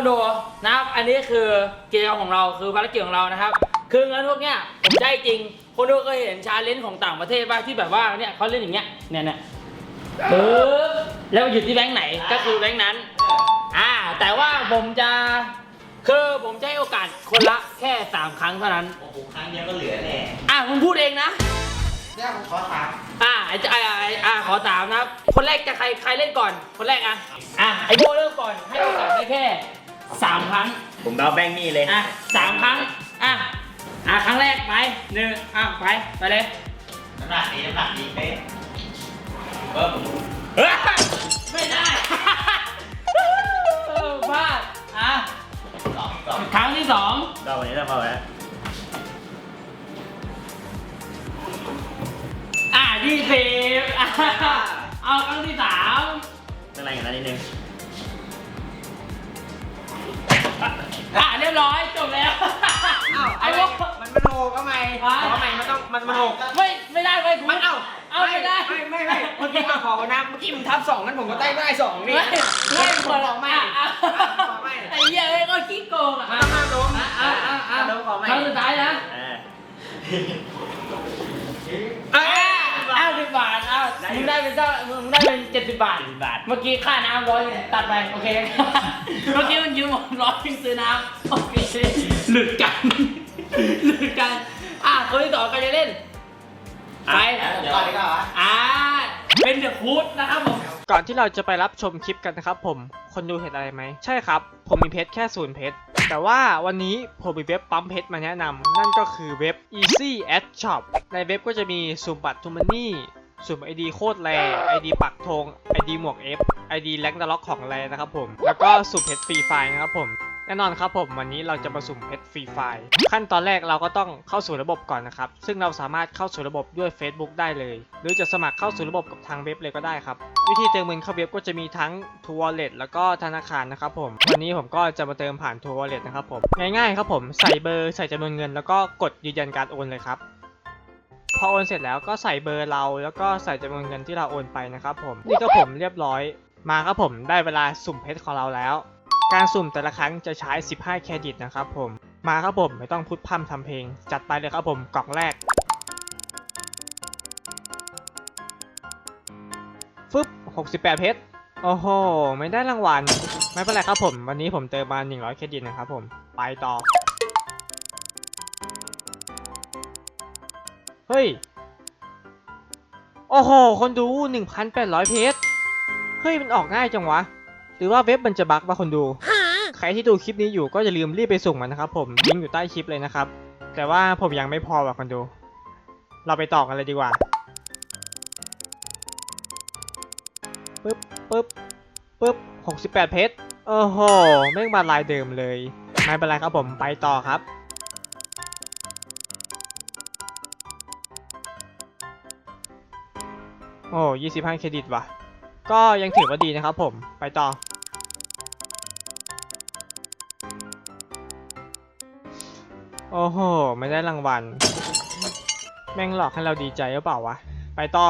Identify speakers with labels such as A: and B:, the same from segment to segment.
A: คนดูนะครับ อันนี้คือกิจกรรมของเราคือภารกิจของเรานะครับ คือเงินพวกเนี้ยผมได้จริง คนดูเคยเห็นชาเลนจ์ของต่างประเทศป่ะที่แบบว่าเนี่ยเขาเล่นอย่างเงี้ยเนี่ยเนี่ยปึ๊บแล้วอยู่ที่แบงค์ไหนก็คือแบงค์นั้น อ่า แต่ว่าผมจะคือผมจะให้โอกาสคนละแค่สามครั้งเท่านั้น
B: โอ้โหครั้งเดียวก็เหลือแน่
A: อะมึงพูดเองนะ
B: เนี่ยผมขอถาม
A: อ่าไอ้ไอ้ไอ้อ่าขอถามนะครับ คนแรกจะใครใครเล่นก่อน คนแรกอะ อะไอ้โบเริ่มก่อนให้โอกาสได้แค่ สามครั้ง
B: ผมเอาแบงค์นี่เลย
A: อะสามครั้ง อะ อะครั้งแรกไปหนึ่งอะไป ไปเลย
B: น้ำหนักดีน้ำหนักดีเป๊ะเบิ้ม
A: เฮ้ยไม่ได้ เออพลาดอะ
B: สองสอง
A: ครั้งที่สอง
B: ก็วันนี้เราพอแล้ว
A: อะยี่สิบอะเอาครั้งที่สาม
B: ต้องอะไรกันนะนิดนึง
A: ยบร้อยจบแล้ว
C: อ้าว
A: ไอ้
C: ไอ้
A: โบ
C: มันมันโหกทำไม
A: อะ
C: ทำไมมันต้องมันมันโหก
A: ไม่ไม่ได้ไม่
C: มันเอ้า
A: เอาไม่ได้
C: ไม่ไม่ไม่เมื่อกี้มาขอนะเมื่อกี้มันทับสองงั้นผมก็ได้ได้สองนี่
A: ไม่ไม่
C: ขอของไม่
A: อะอะ
C: ขอไม่
A: ไอ้เหี้ยไอ้ก็ขี้โกงอะ
C: มันต้องห้ามล้ม
A: อะอะอะอะ
C: ล้มขอไม่
A: ครั้งสุดท้ายนะ
B: อ่า
A: อะอ้าวสิ บบาทอ้าวมึงได้เป็นเจ้ามึงได้เป็นเจ็ดสิบบาท
B: บาท
A: เมื่อกี้ค่าน้ำร้อยตัดไปโอเค เมื่อกี้มันยืมผมร้อยซื้อน้ำโอเคหลุดกันหลุดกันอะคนที่ต่อใครจะเล่นไป
B: เดี๋ยวก่อนดีกว่าวะ
A: อ่าเป็นเดอะคูดนะครับผม
D: ก่อนที่เราจะไปรับชมคลิปกันนะครับผม คนดูเห็นอะไรไหม ใช่ครับ ผมมีเพชรแค่ศูนย์เพชร แต่ว่าวันนี้ผมมีเว็บปั๊มเพชรมาแนะนำ นั่นก็คือเว็บ Easy Ad Shop ในเว็บก็จะมีสุ่มบัตรทูมันนี่ สุ่ม ID โคตรแรง ID ปักธง ID หมวก F ID แรงดล็อกของแรนะครับผมแล้วก็สุ่มเพชรฟรีไฟนะครับผมแน่นอนครับผมวันนี้เราจะมาสุ่มเพชรฟรีไฟขั้นตอนแรกเราก็ต้องเข้าสู่ระบบก่อนนะครับ ซึ่งเราสามารถเข้าสู่ระบบด้วย Facebook ได้เลย หรือจะสมัครเข้าสู่ระบบกับทางเว็บเลยก็ได้ครับ วิธีเติมเงินเข้าเว็บก็จะมีทั้ง True Wallet แล้วก็ธนาคารนะครับผมวันนี้ผมก็จะมาเติมผ่าน True Wallet นะครับผมง่ายๆครับผมใส่เบอร์ใส่จำนวนเงิน แล้วก็กดยืนยันการโอนเลยครับ พอโอนเสร็จแล้วก็ใส่เบอร์เรา แล้วก็ใส่จำนวนเงินที่เราโอนไปนะครับผม นี่ก็ผมเรียบร้อย มาครับผมได้เวลาสุ่มเพชรของเราแล้ว การสุ่มแต่ละครั้งจะใช้ 15 เครดิตนะครับผม มาครับผมไม่ต้องพูดพร่ำทำเพลง จัดไปเลยครับผมกล่องแรกฟึบ68 เพชร โอ้โห ไม่ได้รางวัล ไม่เป็นไรครับผม วันนี้ผมเติมมา 100 เครดิตนะครับผม ไปต่อ เฮ้ย โอ้โห คนดู 1,800 เพชรเฮ้ย มันออกง่ายจังวะ หรือว่าเว็บมันจะบั๊กวะคนดู ใครที่ดูคลิปนี้อยู่ก็อย่าลืมรีบไปส่งมันนะครับผม ลิงก์อยู่ใต้คลิปเลยนะครับ แต่ว่าผมยังไม่พอว่ะคนดู เราไปต่อกันเลยดีกว่า ปึ๊บปึ๊บปึ๊บ68 เพชรโอ้โห แม่งมาลายเดิมเลย ไม่เป็นไรครับผม ไปต่อครับ โอ้25เครดิตว่ะ ก็ยังถือว่าดีนะครับผม ไปต่อ โอ้โห ไม่ได้รางวัล แม่งหลอกให้เราดีใจหรือเปล่าวะ ไปต่อ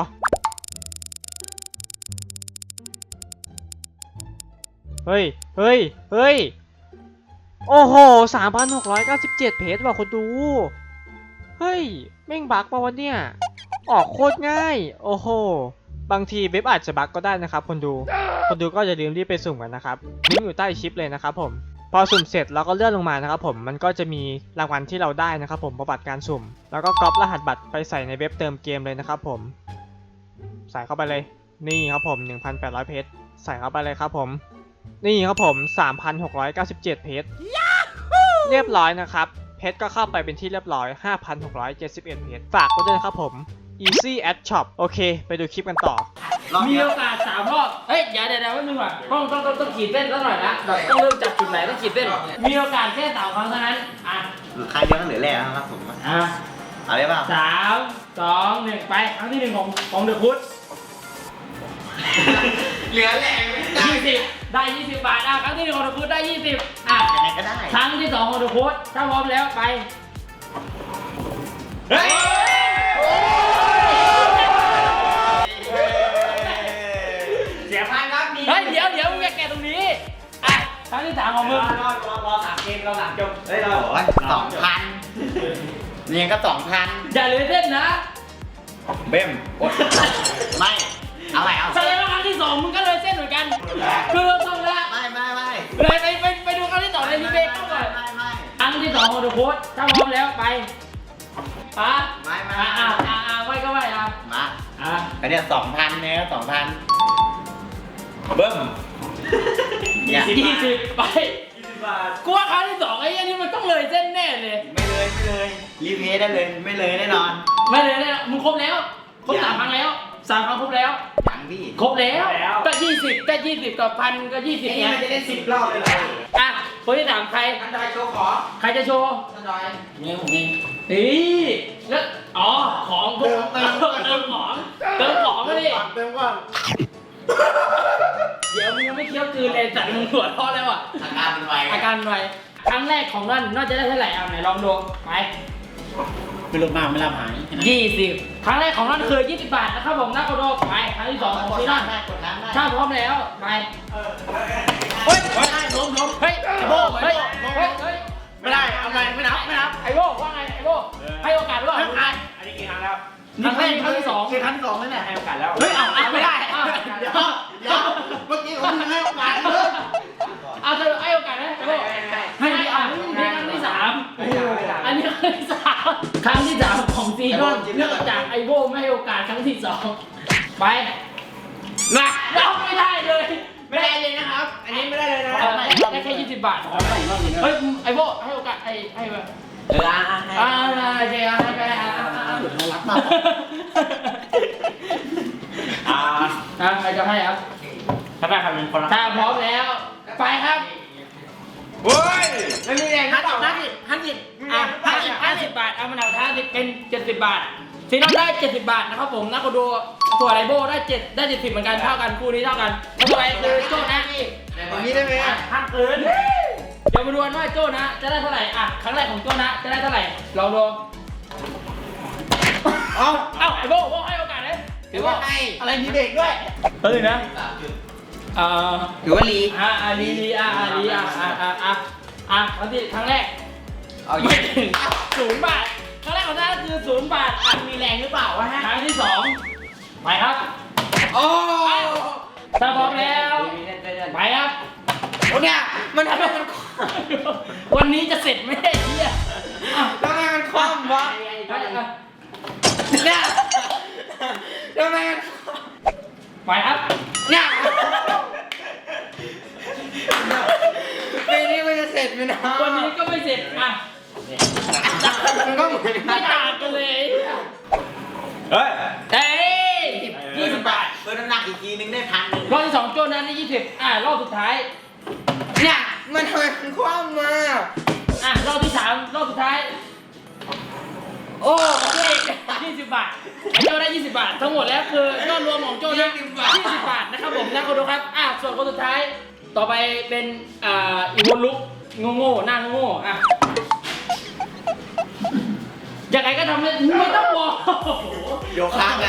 D: เฮ้ย เฮ้ย เฮ้ย โอ้โห3,697เก้าสิบเจ็ดเพจว่ะคนดู เฮ้ย แม่งบักปะวะเนี่ย ออกโคตรง่าย โอ้โห บางทีเว็บอาจจะบั๊กก็ได้นะครับคนดู คนดูก็อย่าลืมรีบไปสุ่มกันนะครับลิงก์อยู่ใต้คลิปเลยนะครับผม พอสุ่มเสร็จเราก็เลื่อนลงมานะครับผม มันก็จะมีรางวัลที่เราได้นะครับผมประบัตรการสุ่ม แล้วก็ก๊อปรหัสบัตรไปใส่ในเว็บเติมเกมเลยนะครับผม ใส่เข้าไปเลย นี่ครับผม 1,800 เพชร ใส่เข้าไปเลยครับผม นี่ครับผม 3,697 เพชร เรียบร้อยนะครับเพชรก็เข้าไปเป็นที่เรียบร้อย 5,671 เพชร ฝากไว้ด้วยนะครับผม Easy Ad Shop โอเค ไปดูคลิปกันต่อ
B: รอบ
A: มี
B: เดียว
A: โอกาสสามรอบ เฮ้ยเดี๋ยวเดี๋ยวเดี๋ยวแป๊บนึงก่อนต้องต้องต้องต้องขีดเส้นสักหน่อยนะแบบต้องเริ่มจากจุดไหนต้องขีดเส้น มีโอกาสแค่สามครั้งเท่านั้น อะ
B: ครั้งเดียวก็เหลือแรกนะครับผม
A: อะ
B: เอาได้เปล่า
A: สามสองหนึ่งไป ครั้งที่หนึ่งของของเดอะพุท
C: เหลือแหลงไม่ได้
A: ยี่สิบได้ยี่สิบบาท อะ ครั้งที่หนึ่งของเดอะพุทได้ยี่สิบอะ
B: ยังไงก็ได้
A: ครั้งที่สองของเดอะพุทถ้าพร้อมแล้วไป
B: เฮ้ย
C: ครั้งที่
A: สามของมึงรอรอรอสามเกมเราสามจบเฮ้ยเราสอง
C: พั
B: นนี่ยก็สองพัน
A: อย่าเลยเส้นนะ
B: เบ้มกดไม่เอาไรเอา
A: แสดงว่าครั้งที่สองมึงก็เลยเส้นเหมือนกัน คือเราต้องละ
B: ไม่ไม่ไม่
A: ไปไปไปดูครั้งที่สองในรีเบรกก่อน
B: ไม่ไม่
A: ครั้งที่สองของดูโค้ดถ้าพร้อมแล้วไปป้า
B: ไม่ไม่
A: อ่าอ่าอ่าไม่ก็ไม่อะ
B: มา
A: อะ
B: อันนี้สองพันเนี่ยสองพันเบิ้ม เนี่ย
A: ยี่สิบไปกูว่าครั้งที่สองไอ้ยันนี่มันต้องเลยเส้นแน่เลย
B: ไม่เลยไม่เลยรีเพย์ได้เลยไม่เลยแน่นอน
A: ไม่เลยแน่มึงครบแล้ว ครบสามครั้งแล้วสามครั้งครบแล้ว
B: ยังพี่
A: ครบแล้วก็ยี่สิบก็ยี่สิบกับพันก็ยี่สิบ
C: ไอ้นี่
A: ไง
C: มันจะได้สิบรอบเลยเหรอ
A: อะคนที่สามใคร
C: อันดอยโชว์ขอ
A: ใครจะโชว์
C: อันดอย
A: นี่ผมเองนี่แล้วอ๋อของเติมเติมเติมของเติมของมาดิ
B: เติมก่อน
A: เดี๋ยวมึงยังไม่เคี้ยวกลืนเลยแต่มึงหัวท้อแล้วอะ
B: อาการเป็นไว
A: อาการหน่อยครั้งแรกของนั่นน่าจะได้เท่าไหร่เอาไหนลองดูไป
B: ไม่ลดมากไม่รับหาย
A: ยี่สิบครั้งแรกของนั่นคือยี่สิบบาทนะครับผมนักโกโดไปครั้งที่สองของซีนอน
B: ได้กดน้ำได้
A: ถ้าพร้อมแล้วไปเฮ้ยไม่ได้ล้มล้มเฮ้ยไอโบเฮ้ยเฮ้ยเฮ้ย
B: ไม่ได้เอาไปไม่นับไม่นับ
A: ไอโบว่าไงไอโบให้โอกาสด้วย
C: อันนี้กี่ครั้งแล้ว
A: ครั้งแรกครั้งที่สอง
B: คือครั้งที่สองนั่นแหละ
C: ให้โอกาสแล้ว
A: เฮ้ยเอาเอาไม่ได้เอา
B: เดี๋ยวเดี๋ยวเมื่อกี้ผมให้โอกาสเลย
A: เอาเธอให้โอกาสนะไอโบให้ดีอะนี่ครั้งที่สามอันนี้ครั้งที่สามครั้งที่สามของซีนอนเนื่องจากไอโบไม่ให้โอกาสครั้งที่สองไปมาเราไม่ได้เลย
C: ไม่ได้เลยนะครับ อันนี้ไม่ได้เลยนะ
A: เอาได้ได้แค่ยี่สิบบาทเฮ้ยไอโบให้โอกาสไอให้มา
C: เอออะให้
A: อ่าโอเคอะให้ไปอะ อะอะอะ
B: รักมาก
C: อ่า
A: อะใครจะให้ครับ
C: ถ้าได้ใครเป็นคนละ
A: ถ้าพร้อมแล้ว ไปครับ
C: เฮ้ยไม่มีแรง
A: ห้า
C: นะ
A: สิบห้าสิบห้าสิบอะห้าสิบห้าสิบบาท เอามาหน่อยห้าสิบเป็นเจ็ดสิบบาทซีนอนได้เจ็ดสิบบาทนะครับผมนักกดูส่วนไรโบได้เจ็ดได้เจ็ดสิบเหมือนกันเท่ากันคู่นี้เท่ากันแล้วตัวไรคือโจ้นะ
B: อย่างนี้ได้ไหม
A: อะห้ามเกินเดี๋ยวมาดูกันว่าโจ้นะ จะได้เท่าไหร่อะครั้งแรกของโจ้นะ จะได้เท่าไหร่ลองดู
B: เอา
A: เอ้าไอโบโบให้โอกาสเลย
C: ถือว่าให้
B: อะไรมีเด็กด้วย
A: เฮ้ยนะเอ่อ
C: ถือว่าลี
A: อะอะลีลีอะอะลีอะอะอะอะอะครั้งที่ครั้งแรก
C: เอา
A: ไม่ถึงศูนย์บาทครั้งแรกของท่านคือศูนย์บาทอะ
C: มีแรงหรือเปล่าวะฮะ
A: ครั้งที่สองไปครับ
C: โอ้
A: ถ้าพร้อมแล้วไปครับ
C: โอ้เนี่ยมันทำให้มัน
A: วันนี้จะเสร็จไหมเนี่ยเฮียอะ
C: ทำไมมันคว่ำวะ
A: ไปอะ
C: เนี่ยทำไมมัน
A: ไปครับ
C: เนี่ยปีนี้มันจะเสร็จไหมนะ
A: วันนี้ก็ไม่เสร็จอะ
C: มันก็เหมือน
A: ไม่ต่างกันเลย
B: เฮ้ย
A: เอ้ยยี่สิบบาท
B: เพิ่มน้ำหนักอีกทีนึงได้พันหนึ่ง
A: รอบที่สองโจนั้นได้ยี่สิบอะรอบสุดท้าย
C: เนี่ยมันทำไมมันคว่ำมา
A: อะรอบที่สามรอบสุดท้าย
C: โอ้
A: ยี่สิบบาทไอ้โจได้ยี่สิบบาท ทั้งหมดแล้วคือยอดรวมของโจนะยี่สิบบาท นะครับผมนะคุณดูครับ อะ ส่วนคนสุดท้าย ต่อไปเป็น อ่า อีวอนลุกโง่ๆหน้าโง่ๆอะยังไงก็ทำได้ไม่ต้องบอกโอ้โห
B: โยคะไง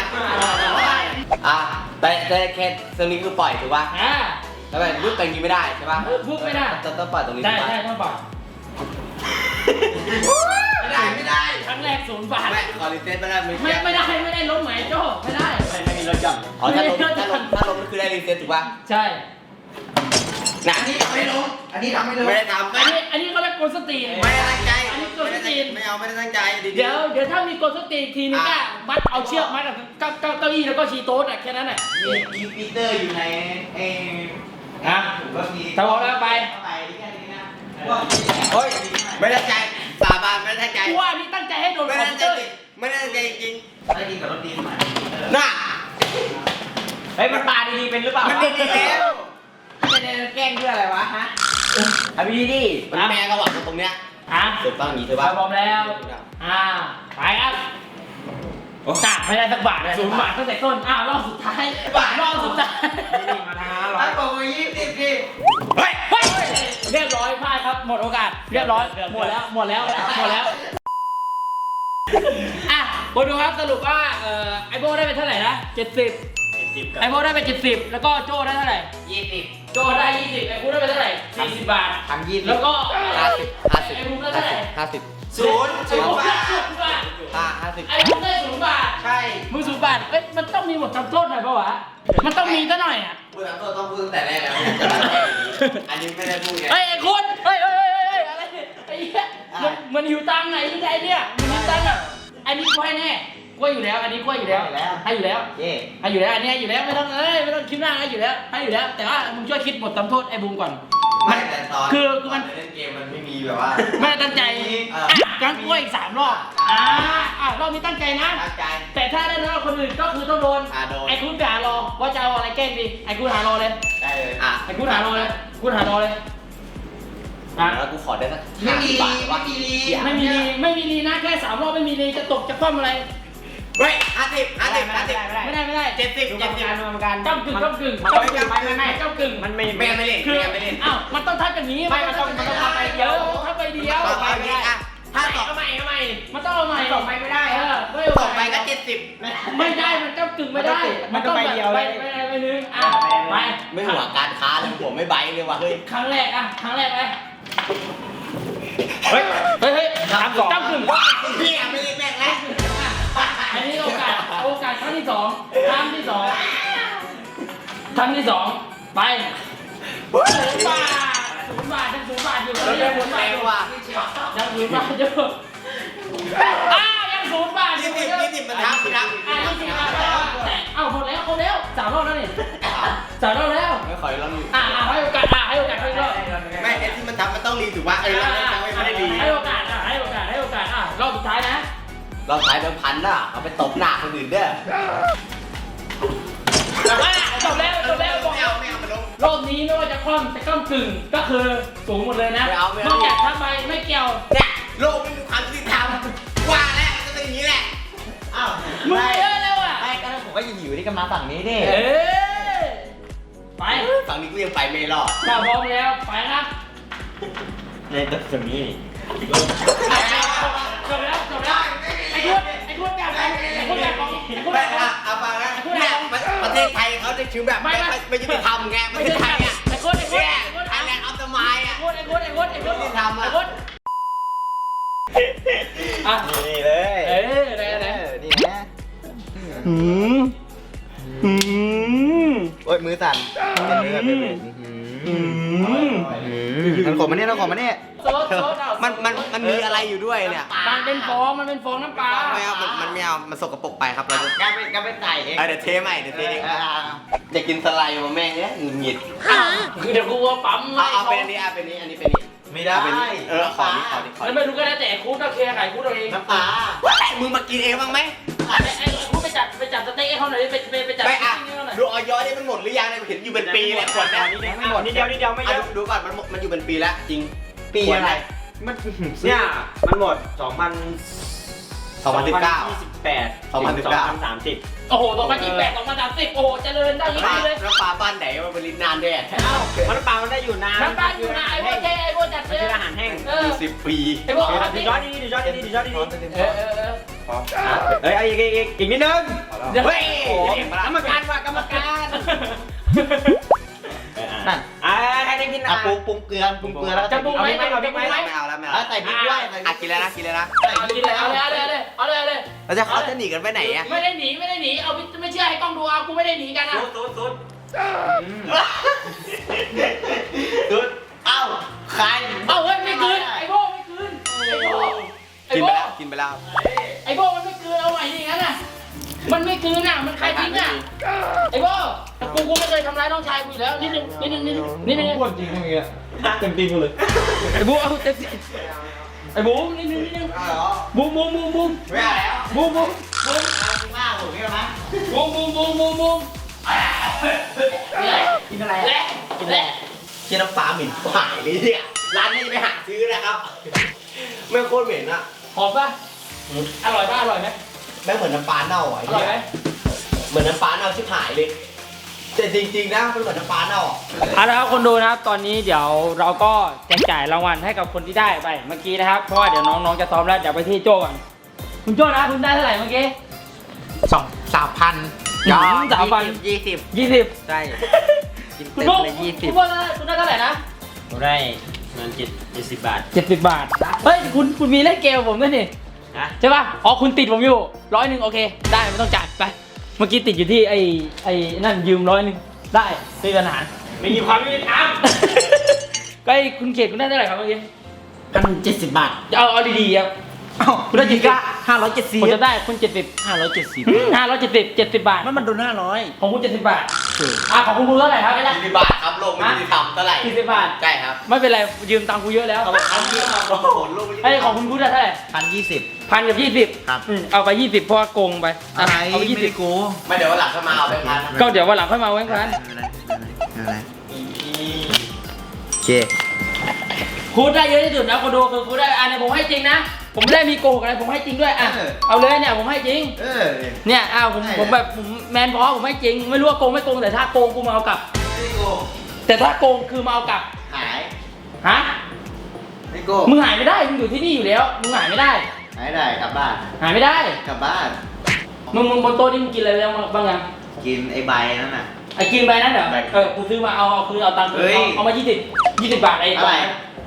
B: อะแต่แต่แค่ตรงนี้คือปล่อยถูกป่ะ
A: อ่า
B: แล้วแบบรูปตรงนี้ไม่ได้ใช่ป่ะ
A: พูดไม่ได้
B: ต้องต้องปล่อยตรงนี้
A: ได้
B: ใช่ป่ะ
A: ได้ต้องบอก
B: ไม่ได้ไม่ได้
A: ครั้งแรกศูนย์บาท
B: ไม่ขอรีเซ็ตไม่ได้ไม่
A: ไม่ไม่ได้ไม่ได้ล้มไหมโจไม่ได้
B: ไม่ไม่มีรถจอดอ๋อถ้าลงถ้าลงถ้าลงก็คือได้รีเซ็ตถูกป่ะ
A: ใช่
B: น่ะ
C: อันนี้ทำไม่ลงอันนี้ทำไม่ลง
B: ไม่ได้ทำ
A: อันนี้อันนี้เขาเรียกกลสตรีน
B: ไม่ได้ตั้งใจ
A: อันนี้กด
B: ไม่ได้
A: จีน
B: ไม่เอาไม่ได้ตั้งใจดีๆ
A: เดี๋ยวเดี๋ยวถ้ามีกลสตรีนทีนึงก็มัดเอาเชือกมัดกับเก้าเก้าเก้าอี้แล้วก็ชีโต๊ะอะแค่นั้นแหละ
B: มีมีปีเตอร์อยู่ในเอ
A: อะ
B: ถูกว่ามี
A: ถ้าพร้อมแล้วไป
B: ไปแค่นี้นะเฮ้ยไม่ได้ตั้งใจสาบานไม่ได้ตั้งใจ
A: กูว่าอันนี้ตั้งใจให้โดน
B: ไม่
A: ค
B: ได้
A: อม
B: ตั้ง
A: พิว
B: ใจ
A: เตอร์
B: จริงไม่ได้ตั้งใจจริงได้กินกับรถดีมาน่ะ
C: เฮ้ยมันปลาดีๆเป็นหรือเปล่า
B: มันดีๆแล้ว
C: จะได้แกล้งเพื่ออะไรวะฮะเอาดีดี
B: มันแม่กระหว่างตรงเนี้ย
A: อะ
B: ถูกต้องอย่างนี้ใช่
A: ถ้า
B: ป่ะ
A: พร้อมแล้วอ่าไปครับตัดไม่ได้สักบาทเลยศูนย์บาทตั้งแต่ต้นอ้าวรอบสุดท้ายรอบสุดท้าย
C: นี่มาทางร้อ
B: ถ้ายบอกว่ายี่สิบดิ
A: เฮ้ยเฮ้ยเรียบร้อยพลาดครับหมดโอกาส เรียบร้อยหมดแล้วหมดแล้วหมดแล้ว อะมาดูครับสรุปว่าเอ่อไอโบได้ไปเท่าไหร่นะเจ็ดสิบไอโบได้ไปเจ็ดสิบแล้วก็โจได้เท่าไหร่
B: ยี่สิบ
A: โจได้ยี่สิบไอคูได้ไปเท่าไหร่สี่สิบบาท
B: ทำยี่สิบ
A: แล้วก็
B: ห้าสิบห้าสิบ
A: ไอบูมได้เท่าไหร่
B: ห้าสิบ
C: ศูนย์
A: ไอบูมได้ศูนย์บาท
B: สิบ
A: ไอ้มึงได้ศูนย์บาท
B: ใช่
A: มึงศูนย์บาทเอ้ยมันต้องมีบททำโทษหน่อยปะวะ มันต้องมีซะหน่อยอะ
B: พูดตามตัวต้องพูดตั้งแต่แรกแล้วอันนี้ไม่ได้พูดไง
A: เฮ้ยไอ้คุณเฮ้ยเฮ้ยเฮ้ยเฮ้ยอะไรเนี่ยไอ้เหี้ยมันมันหิวตังค์ไหนยังไงเนี่ยมันหิวตังค์อะ อันนี้กล้วยแน่กล้วยอยู่แล้ว อันนี้กล้วยอยู่แล้ว ให้อยู่แล้ว
B: เย่
A: ให้อยู่แล้วอันนี้ให้อยู่แล้วไม่ต้องเอ้ยไม่ต้องคิดมากให้อยู่แล้วให้อยู่แล้ว แต่ว่ามึงช่วยคิดบททำโทษไอ้บูมก่อน
B: ไม่แต่ตอน
A: คือคือมัน
B: เล่นเกมมันไม่มีแบบว่า
A: ไม่ได้ตั้งใจ
B: เออ
A: อะการกล้วยอีกสามรอบอ่าอะรอบนี้ตั้งใจนะ
B: ตั้งใจ
A: แต่ถ้าได้รอบคนอื่นก็คือต้องโดน
B: อ่าโดน
A: ไอ้คุณไปหารอว่าจะเอาอะไรแกล้งดีไอ้คุณหารอเลย
B: ได้เลย อะ
A: ไอ้คุณหารอเลยคุณหารอเลย อะ
B: แล้วกูขอได้สัก
C: ไม่มี
B: 50บาทวะ
C: ไม่มีลี
A: ไม่มีลีไม่มีลีนะแค่สามรอบไม่มีลีจะตกจะคว่ำอะไร
B: เฮ้ยห้าสิบห้าสิบห้าสิบ
A: ไม่ได้ไม่ได้
B: เจ็ดสิบ
C: ดูกร
B: เจ็
C: ร
B: ด
C: ม
B: สิบ
C: การดูกรรมการ
A: ก้ากึ่งก้ากึ่ง
C: มันไม่ไม่ไม่ไม่
A: ก้ากึ่ง
C: มันไม่
B: ไม่งั้นไม่เล่น
A: คือ
B: ไม่งั้นไม่เล่น
A: อ้าวมันต้องทับอย่างนี้
C: ไม่มันต้องมันต้องทับไปเดียว
A: ออทับไปเดียว
B: ต่อไปนี้อะถ้าต่อ
C: เอาใหม่เอาใหม่
A: มันต้องเอาใหม่
C: ต่อไปไม่ได้
A: เอ
C: อะ
A: อไม่เอา
B: ต่อไป
A: ใหม่
B: ก็เจ็ดสิบ
A: ไม่ได้มันก้ากึ่งไม่ได้
C: มันต้องไปเดียว
A: ไป
C: เลย
A: ไปไปไปนึงอะไป
B: ไม่หัวการค้าเลยผมไม่ใบเลยว่ะเฮ้ย
A: ครั้งแรกอะครั้งแรกไป
C: เฮ้ย
A: เฮ้ยเฮ้ย
C: ทำสอง
A: ก้งขึ้น
B: พี่อะไม่เล่นแม่งแล้ว
A: อันนี้โอกาส โอกาสครั้งที่สองครั้งที่สองครั้งที่สองไปศูนย์บาทศูนย์บาทยังศูนย์บาทอยู่
B: เรา
A: ยั
B: เล่
A: ง
B: น
A: ศูนย์บาท
B: แรง
A: อยู่
B: ว่ะ
A: ยังศูนย์บาทอยู่ยังศูนย์บาทอ
B: ยู่
A: ยู่
B: สิบยี่สิบมันทับมันทับ
A: อะยี่สิบบาทแล้วแต่เอ้าหมดแล้วหมดแล้วสามรอบแล้วนี่สามรอบแล้ว
B: ไม่ขอลองอยู่
A: อะอะให้โอกาสอะให้โอกาสให้โอกาส
B: ไม่ไอ้ที่มันทับมันต้องรีถือว่าเออเราเล่นไม่ได้รี
A: ให้โอกาสอะให้โอกาสให้โอกาสอะรอบสุดท้ายนะ
B: เราขายเดิมพันน่ะเอาไปตบหน้าคนอื่นเด้อ
A: แต่ว่าจบแล้วจบแล้วบอก
B: ไม่
A: แล้ว
B: เอาไม่เอามาลง
A: รอบนี้ไม่ว่าจะคว่ำจะก้ากึ่งก็คือสูงหมดเลยนะ
B: ไม่เอาไม่เอา
A: นอกจากทับใบไม่เกี่ยว
B: เนี่ยโลกไม่มีความยุติธรรม อ้าว
A: มึงเยอะแล้วอะ
C: ไม่ก็ผมก็อยู่ที่กำลังฝั่งนี้ดิ
A: เอ๊ะไป
B: ฝั่งนี้กูยังไปไม่รอด
A: ถ้าพร้อมแล้วไปครับ
C: ในตัวตรงนี้
A: จบแล้วจบแล้วไอ้คุณไอ้คุณแบบไอ้คุณแบบของไอ้คุณ
B: ไม่
A: แบบขอ
B: อะ
A: ง
B: เอาฟังนะเนี่ยประเทศไทยเขาจะชื่อแบบไม่ไม่ยุติธรรมไงประเทศไทยอะ
A: ไอ้คุณไอ้คุณ
B: เนี่ย
A: ไอ้คุณ
B: ไทยแลนด์ออฟเดอะไมล์อะ
A: ไอ้คุณไอ้คุณไอ้คุณไอ้คุณ
B: ยุติธรรมอะ
A: ไอ้คุณอะ
C: นี่เลย
A: หื
C: มหืมโอ้ยมือสั่นมันขมมาเนี่ยมันขมมาเนี่ย
A: โซดโซดเอา
B: มันมันมันมีอะไรอยู่ด้วยเนี่ย
A: มันเป็นฟองมันเป็นฟองน้ำปลา
B: ไม่เอามันมันไม่เอามันสกปรกไปครับเราจะ
C: กไปกไปใส่เอง
B: เอาเดี๋ยวเทใหม่เดี๋ยวเทเองจะกินสไลด์มาแม่งเนี่ยหงุดหงิด
A: คือเดี๋ยวกูว่าปั๊ม
B: เอาเอาเป็นอันนี้เอาเป็นนี้อันนี้เป็นนี้
C: ไม่ได้
B: เอาเป็นนี้เออขอนี้ขอนี้ขอ
A: แล้ว
B: นี้
A: ไม่รู้ก็ได้แต่คูดก็เคลียร์ไข่คูดเอาเอง
C: น้ำปลา
B: ว่าแต่มึงมากินเองบ้างไหม
A: ไอ้ เต็กให้เขาหน่อยไปไปไปจัด
B: ไม่อะ
A: ให้เขาหน่อย
B: ดูออยอนี่มันหมดหรือยังเนี่ยเห็นอยู่เป็นปีเลยขวดเนี่ย
C: ไม่หมดนิดเดียวนิดเดียวไม่เย
B: อะ
C: อะ
B: ดูดูก่อนมันมันอยู่เป็นปีแล้วจริง
C: ปีอะไรมันเนี่ยมันหมด2,000
B: 2019
C: 2028
B: 2019
C: 2030
A: โอ้โหสองพันยี่สิบแปดสองพันสามสิบโอ้โหเจริญได้ยิ่งดีเลย
B: แล้วปลาบ้านไหนมันเป็นลิ้นนานด้วย
A: เอ้า
C: มันน้ำปลามันได้อยู่นาน
A: น้ำตาลอยู่นะไอ้พวกเจ๊ไอ้พวกจัด
C: มัน
A: เจ๊
C: คืออาหารแห้ง
A: เออ
B: สิบปี
A: ไอ้พวก
C: ดู
A: เอา
C: จ
A: ดิ
C: อดดีดูจอดดีดูจอดดี
A: เออเออเออ
C: เฮ้ยเอาอีกอีกอีกอีกนิดนึง
A: เดี๋ยว
C: เฮ้ยกรรมการว่ะกรรมการนั่นอ่าให้ได้กิน
E: อะปรุงปรุงเกลือปรุงเกลือแล้วก็
A: จะปรุงไหม
C: เอาพริกไหม
B: ไม่เอาแล้วไม่เอา
E: แล้วใส่พริกด้วยใส่พ
B: อะ
E: ริก
B: กินแล้วนะกินแล้วนะ
A: เอากินเลยเอาเลยเอาเลยเอาเลยเอาเลย
B: แล้วจะเขาจะหนีกันไปไหนอะ
A: ไม่ได้หนีไม่ได้หนีเอาไม่เชื่อให้กล้องดูเอากูไม่ได้หนีกันอะ
C: ซุดซุด
E: สุดเอ้าใคร
A: เอาเฮ้ยไม่คืนไอ้โบ้ไม่คืนไอ้โบ้ไอ้
B: กินไป
A: โบ้
B: แล้วกินไปแล้ว
A: ไอ้ โบ้มันไม่คืนเอาใหม่ดิงั้นน่ะ มันไม่คืนอะ มันใครทิ้งอะ ไอ้โบ้แต่กูกูไม่เคยทำร้ายน้องชายกูอยู่แล้วนิดนึงนิดนึงนิดนึงนิดนึง
E: พูดจริงอย่างเงี้ยเต็มตีนกูเลย
A: ไอ้บูเอาเต็มที่ไอ้บูมนิดนึงนิดนึงบูมบูมบูมบูม
B: ไม่เอาแล้ว
A: บูมบูมบูม
E: มากผมนี่นะ
A: บูมบูมบูมบูมบูมกินอะไรแหละกินแหละ
B: เชี่ยน้ำปลาเหม็นหายเลยเนี่ยร้านนี้ไปหาซื้อนะครับไม่งโคตรเหม็นอะ
A: หอมป่ะ อร่อยป่ะอร่อยไหม
B: แม่งเหมือนน้ำปลาเน่าอะ
A: อ
B: ไอ้
A: ร่อย
B: เหี้ย
A: ไหม
B: เหมือนน้ำปลาเน่าชิบหายเลย แต่จริงๆนะมันเหมือนน้ำปลาเน่าอะ
A: เอาละครับคนดูนะครับ ตอนนี้เดี๋ยวเราก็แจกจ่ายรางวัลให้กับคนที่ได้ไปเมื่อกี้นะครับ เพราะว่าเดี๋ยวน้องๆจะซ้อมแล้วเดี๋ยวไปที่โจ้ก่อนคุณโจ้นะคุณได้เท่าไหร่เมื่อกี้
E: สองสามพัน
A: อืมสามพัน
E: ยี่สิบ
A: ยี่สิบ
E: ใช่กิน
A: คุณ
E: เต็ม
A: โบ้
E: เลยยี่สิ
A: คุ
E: บ
A: ณโบ้ได้คุณได้เท่าไหร่นะ
C: ผมได้เงินเจ็ดเจ็ดสิบบาท
A: เจ็ดสิบบาท เฮ้ยคุณคุณมีเล่นเกมกับผมด้วยนี่ ใช่ป่ะอ๋อคุณติดผมอยู่ร้อยหนึ่งโอเค ได้ไม่ต้องจ่ายไป เมื่อกี้ติดอยู่ที่ไอ้ไอ้นั่นยืมร้อยหนึ่งได้ไม่มีปัญหา
B: ไม่มีความยุติธรรม
A: ก็ไอ้คุณเขตคุณได้เท่าไหร่ครับเมื่อกี้
E: พันเจ็ดสิบบาท
A: เอาเอาดีๆครับ
E: เอ้า
A: คุณได้กี่กะ
E: ห้าร้อยเจ็ดสิบ
A: ผมจะได้คุณเจ็ดสิบ
E: ห้าร้อยเจ็ดสิบ
A: ห้าร้อยเจ็ดสิบเจ็ดสิบบาท
E: มันมันโดนห้าร้อย
A: ของคุณเจ็ดสิบบาทอะของคุณคุณเท่าไหร่ครับไม่ได้
B: ยี่สิบบาทครับโลกไม่ยุติธรรมเท่าไหร่
A: สี่สิบบาท
B: ใช่ครับ
A: ไม่เป็นไรยืมตังค์กูเยอะแล้ว
B: เขาบอกเขาเยอะมากโลกโลกไม่ยุติธร
A: ไอ้
B: รม
A: ของคุณพูดได้เท่าไหร่
E: พันยี่สิบ
A: พันกับยี่สิบ
E: ครับ
A: อืมเอาไปยี่สิบเพราะว่าโกงไป
E: อะไร
A: เอาไป
E: ไม่
A: ยี่สิบ
E: ได้โกง
B: ไม่เดี๋ยววันหลังเข้ามาเอาไปพันนะ
A: ก็เดี๋ยววันหลังค่อยมาแว้งพัน
E: ไม่เป็นไรไม่เป็นไรโอเค
A: คูดได้เยอะที่สุดนะคนดูคือคูดได้อันนี้ผมให้จริงนะ ผมไม่ได้มีโกหกอะไรผมให้จริงด้วยอะเอาเลยเนี่ยผมให้จริง
E: เออ
A: เนี่ยอ้าวผม
E: ใช่
A: ผมแบบผมแมนพอผมให้จริง ไม่รู้ว่าโกงไม่โกงแต่ถ้าโกงกูมาเอากลับ
E: ไม่โกง
A: แต่ถ้าโกงคือมาเอากลับ
E: หาย
A: ฮะ
E: ไม่โกง
A: มึงหายไม่ได้มึงอยู่ที่นี่อยู่แล้วมึงหายไม่ได้
E: หายได้กลับบ้าน
A: หายไม่ได้
E: กลับบ้าน
A: มึงมึงบนโต๊ะนี่มึงกินอะไรแล้วบ้างยัง
E: กินไอ้ใบนั่นน่ะ
A: ไอ้กินไปนั่นเหรอ
E: ใบ
A: เออกูซื้อมาเอาเอาคืนเอาตังค์คืน
E: เฮ้ย
A: เอาเอามายี่สิบยี่สิบบาทไอ้
E: อะไร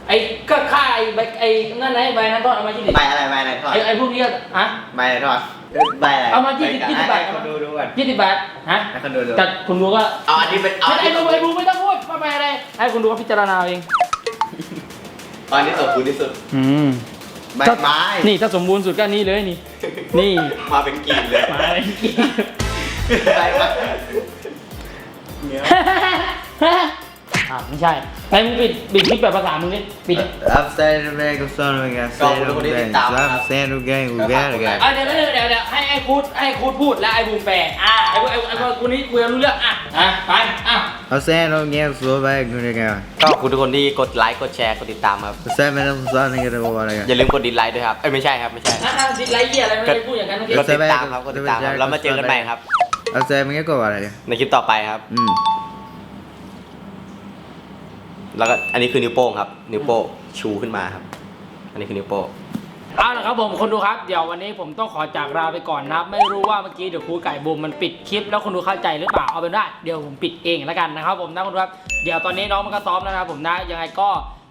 A: ไอ้ก็ค่าไอ้ใบไอ้นั่นไงใบนั้นก็เอามายี่สิบ
E: ใบอะไรใบอะไรทอด
A: ไอ้ไอ้พวกนี้ก็ฮะ
E: ใบอะไรทอดเออใบอะไร
A: เอามา20
E: ใกัน
A: 20บาท
E: ให้คนดูดูก่อน
A: ยี่สิบบาทฮะ
E: ให้คนดูดู
A: แต่คุณดูก็
B: เอาอันนี้เป็นเอา
A: ไม่
B: อัน
A: ได้
B: นี้
A: ไอ้บูไอ้บูไม่ต้องพูดมาไปอะไรให้คุณดูก็พิจารณาเอาเอง
B: เอาอันนี้สมบูรณ์ที่สุด
A: อืม
E: ใบไม้
A: นี่ถ้าสมบูรณ์สุดก็อันนี่เลยนี่ นี่
B: มาเป็นกรีนเลย
A: มาเลย
E: ใบไม้
A: อ่าไม่ใช่ไอ้มึงปิดปิดคลิปแบบภาษามึงดิปิด
E: อัพไซด์แม่ก็ซ่อนไว้กัน
B: ก็คนคนที่ติดตามนะครับ
E: อัพไซด์ดูแกงกูแกงแกง
A: อะเดี๋ยวเดี๋ยวเดี๋ยวเดี๋ยวให้ไอ้คูดให้คูดพูดแล้วไอ้บูมแปลอะไอ้บูไอ้ไอ้คนนี้คุยกันรู้เรื่องอะอะไปอะ
E: อัพไซด์ดูแกงสู้ไปกูแกง
B: ก็ขอบคุณทุกคนที่กดไลค์กดแชร์กดติดตามครับ
E: อัพไซด์แม่ต้องซ่อนไว้กันกูอะไรกัน
B: อย่าลืมกดดิสไลค์ด้วยครับเอ้ยไม่ใช่ครับไม่ใช่
A: อะอะดิสไลค์เหี้ยอะไรไม่ได้พูดอย่างนั้นเมื่อกี้
B: กดติดตามครับกดติดตามครับแล้วมาเจอกันใหม่ครับ
E: อัพไซด์มันก็อะไรกัน
B: ในคลิปต่อไปครับ
E: อืม
B: แล้วก็อันนี้คือนิ้วโป้งครับ นิ้วโป้งชูขึ้นมาครับ อันนี้คือนิ้วโป้ง
A: เอาละครับผมคนดูครับเดี๋ยววันนี้ผมต้องขอจากลาไปก่อนนะครับ ไม่รู้ว่าเมื่อกี้เดี๋ยวครูไก่บูมมันปิดคลิป แล้วคนดูเข้าใจหรือเปล่าเอาเป็นว่าเดี๋ยวผมปิดเองแล้วกันนะครับผมนะคนดูครับเดี๋ยวตอนนี้น้องมันก็ซ้อมแล้วนะครับผมนะยังไงก็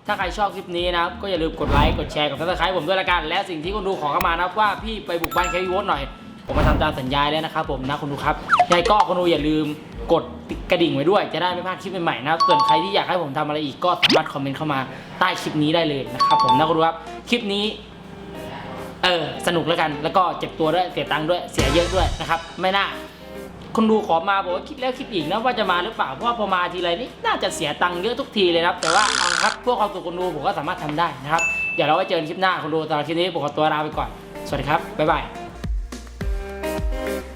A: ถ้าใครชอบคลิปนี้นะครับก็อย่าลืมกดไลค์กดแชร์กดซับสไครต์ผมด้วยละกัน และสิ่งที่คนดูขอเข้ามานะครับว่าพี่ไปบุกบ้านแควิวหน่อย ผมมาทำตามสัญญาแล้วนะครับผมนะคนดูครับยังไงก็คนดูอย่าลืมกดกระดิ่งไว้ด้วย จะได้ไม่พลาดคลิปใหม่ๆนะครับส่วนใครที่อยากให้ผมทำอะไรอีกก็สามารถคอมเมนต์เข้ามาใต้คลิปนี้ได้เลยนะครับผมนะคนดูครับคลิปนี้ เออสนุกแล้วกันแล้วก็เจ็บตัวด้วยเสียตังค์ด้วยเสียเยอะด้วยนะครับไม่น่าคนดูขอมาบอกว่าคิดแล้วคิดอีกนะว่าจะมาหรือเปล่าเพราะว่าพอมาทีไรนี่น่าจะเสียตังค์เยอะทุกทีเลยนะครับแต่ว่าเอาครับเพื่อความสุขคนดูผมก็สามารถทำได้นะครับเดี๋ยวเราไว้เจอกันคลิปหน้าคนดูสำหรับคลิปนี้ผมขอตัวลาไปก่อนสวัสดีครับบ๊ายบาย Thank you.